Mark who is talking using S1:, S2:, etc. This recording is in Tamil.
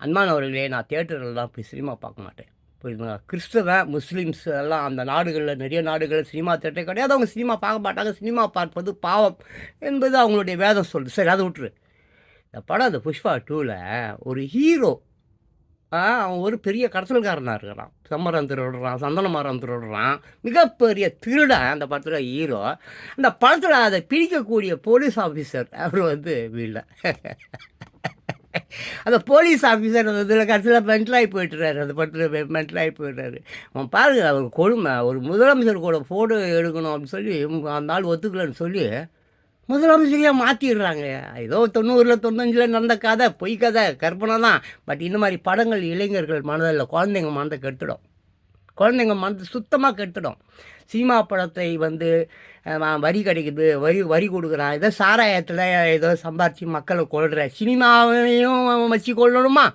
S1: அன்பானவர்களே நான் தேட்டரில் போய் சினிமா பார்க்க மாட்டேன். புரியுதுங்களா? கிறிஸ்தவன் முஸ்லீம்ஸ் எல்லாம் அந்த நாடுகளில் நிறைய நாடுகளில் சினிமா தேட்டர் கிடையாது. அவங்க சினிமா பார்க்க மாட்டாங்க. சினிமா பார்ப்பது பாவம் என்பது அவங்களுடைய வேதம் சொல்லுது. சரி அதை விட்டுரு. இந்த படம் அந்த புஷ்பா டூவில் ஒரு ஹீரோ அவன் ஒரு பெரிய கடத்தல்காரனாக இருக்கிறான். செம்மரம் திருடுறான் சந்தன மரம் திருடுறான் மிகப்பெரிய திருடன் அந்த படத்தில் ஹீரோ அந்த படத்தில் அதை பிடிக்கக்கூடிய போலீஸ் ஆஃபீஸர் அவர் வந்து வீழ அந்த போலீஸ் ஆஃபீஸர் இதில் கடைசியில் மென்டலாகி போயிட்டுறாரு. அந்த படத்தில் மென்டலாகி போயிடுறாரு. அவன் பாருங்க அவர் கொடுமை. ஒரு முதலமைச்சர் கூட ஃபோட்டோ எடுக்கணும் அப்படின்னு சொல்லி அந்த ஆள் ஒத்துக்கலன்னு சொல்லி முதலமைச்சரையாக மாற்றிடுறாங்க ஏதோ தொண்ணூறில் தொண்ணூஞ்சில் நடந்த கதை பொய் கதை கற்பனை தான். பட் இந்த மாதிரி படங்கள் இளைஞர்கள் மனதில் குழந்தைங்க மனதை கெடுத்துடும். குழந்தைங்க மனது சுத்தமாக கெட்டுடும். சினிமா படத்தை வந்து வரி கிடைக்குது வரி வரி கொடுக்குறான் ஏதோ சாராயத்தில் ஏதோ சம்பாரித்து மக்களை கொள்கிற சினிமாவையும் வச்சு கொள்ளணுமா?